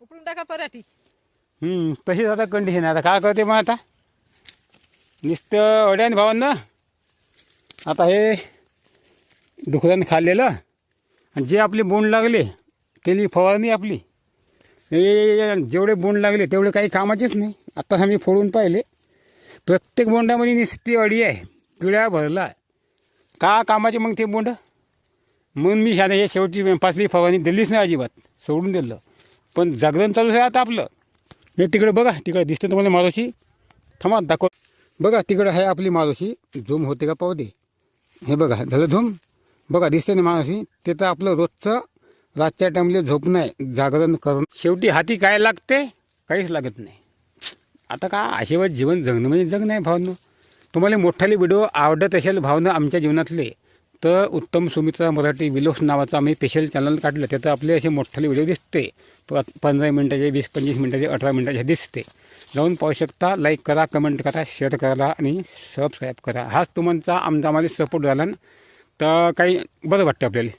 उकडून टाका पराठी. हम्म, तशीच आता कंडिशन आहे. आता काय करते मग आता? नुसतं अड्यान भावांना आता हे डुकरानं खाल्लेलं आणि जे आपले बोंड लागले त्याली फवारणी आपली हे जेवढे बोंड लागले तेवढे काही कामाचेच नाही. आत्ताच आम्ही फोडून पाहिले. प्रत्येक बोंडामध्ये नुसती अडी आहे पिळ्या भरला का कामाचे मग ते बोंड? म्हणून मी शाळे हे शेवटची पाचवी फवारणी दिलीच नाही अजिबात सोडून दिलं. पण जागरण चालू आहे आता आपलं. हे तिकडे बघा तिकडे दिसतं तुम्हाला मारोशी. थांबा दाखव. बघा तिकडं आहे आपली मारोशी. झूम होते का पाहू दे. हे बघा झालं झूम? बघा दिसते ना मारोशी. ते तर आपलं रोजचं रातच्या टाईमला झोपणं आहे जागरण करणं. शेवटी हाती काय लागते? काहीच लागत नाही. आता का आशीर्वाद जीवन जगणं म्हणजे जगणं आहे भावनं. तुम्हाला मोठाले व्हिडिओ आवडत असेल भावनं आमच्या जीवनातले. तर उत्तम सुमित्रा मराठी विलोक्स नावाचं आम्ही स्पेशल चॅनल काढलं. त्याचं आपले असे मोठाले व्हिडिओ दिसते. प- पंधरा मिनटाचे वीस पंचवीस मिनटाचे अठरा मिनटाचे दिसते. जाऊन पाहू शकता लाईक करा कमेंट करा शेअर करा आणि सबस्क्राईब करा. हाच तुमचा आमचा आम्हाला सपोर्ट झाला ना. तर काही बरं वाटतं आपल्याला.